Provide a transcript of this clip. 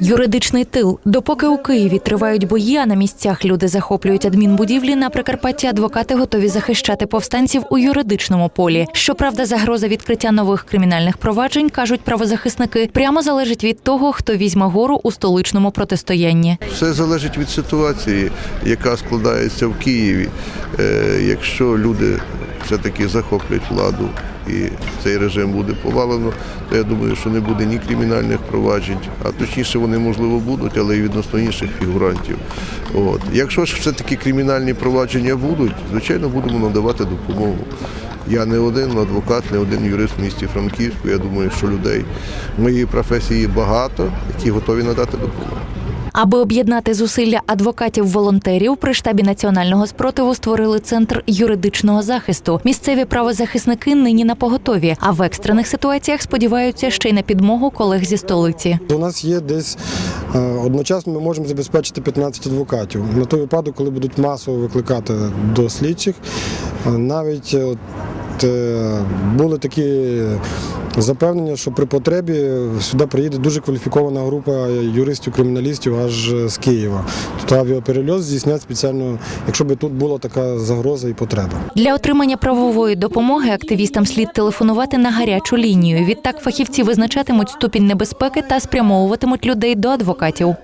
Юридичний тил. Допоки у Києві тривають бої, а на місцях люди захоплюють адмінбудівлі, на Прикарпатті адвокати готові захищати повстанців у юридичному полі. Щоправда, загроза відкриття нових кримінальних проваджень, кажуть правозахисники, прямо залежить від того, хто візьме гору у столичному протистоянні. Все залежить від ситуації, яка складається в Києві. Е, Якщо люди все-таки захоплять владу і цей режим буде повалено, то я думаю, що не буде ні кримінальних проваджень, а точніше вони можливо будуть, але і відносно інших фігурантів. От. Якщо ж все-таки кримінальні провадження будуть, звичайно, будемо надавати допомогу. Я не один адвокат, не один юрист в місті Франківську. Я думаю, що людей моєї професії багато, які готові надати допомогу. Аби об'єднати зусилля адвокатів-волонтерів, при штабі національного спротиву створили центр юридичного захисту. Місцеві правозахисники нині на поготові, а в екстрених ситуаціях сподіваються ще й на підмогу колег зі столиці. У нас є десь е, одночасно ми можемо забезпечити 15 адвокатів. На той випадок, коли будуть масово викликати до слідчих, Е, навіть е, от, е, були такі запевнення, що при потребі сюди приїде дуже кваліфікована група юристів-криміналістів аж з Києва. Тобто авіаперельот здійснять спеціально, якщо б тут була така загроза і потреба. Для отримання правової допомоги активістам слід телефонувати на гарячу лінію. Відтак фахівці визначатимуть ступінь небезпеки та спрямовуватимуть людей до адвокатів.